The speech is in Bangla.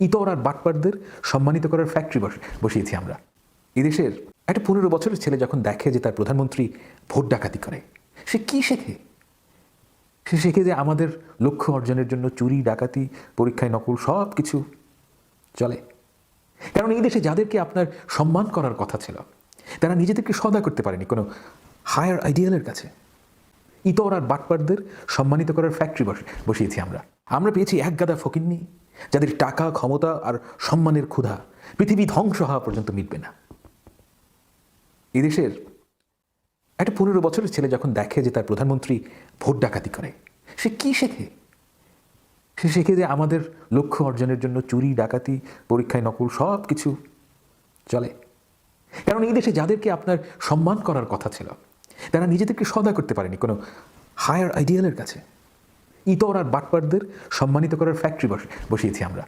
ইতর আর বাটপারদের সম্মানিত করার ফ্যাক্টরি বসিয়েছি আমরা। এদেশের একটা পনেরো বছরের ছেলে যখন দেখে যে তার প্রধানমন্ত্রী ভোট ডাকাতি করে, সে কি শেখে? সে শেখে যে আমাদের লক্ষ্য অর্জনের জন্য চুরি, ডাকাতি, পরীক্ষায় নকল সব কিছু চলে। কারণ এই দেশে যাদেরকে আপনার সম্মান করার কথা ছিল, তারা নিজেদেরকে সদা করতে পারেনি কোনো হায়ার আইডিয়ালের কাছে। ইতর আর বাটপারদের সম্মানিত করার ফ্যাক্টরি বসিয়েছি আমরা। আমরা পেয়েছি এক গাদা ফকিন্নি যাদের টাকা, ক্ষমতা আর সম্মানের ক্ষুধা পৃথিবী ধ্বংস হওয়া পর্যন্ত মিটবে না। এদেশের একটা পনেরো বছরের ছেলে যখন দেখে যে তার প্রধানমন্ত্রী ভোট ডাকাতি করে, সে কি শেখে? সে শেখে যে আমাদের লক্ষ্য অর্জনের জন্য চুরি, ডাকাতি, পরীক্ষায় নকল সব কিছু চলে। কারণ এই দেশে যাদেরকে আপনার সম্মান করার কথা ছিল, তারা নিজেদেরকে সদা করতে পারেনি কোনো হায়ার আইডিয়ালের কাছে। ইতর আর বাটপারদের সম্মানিত করার ফ্যাক্টরি বসিয়েছি আমরা।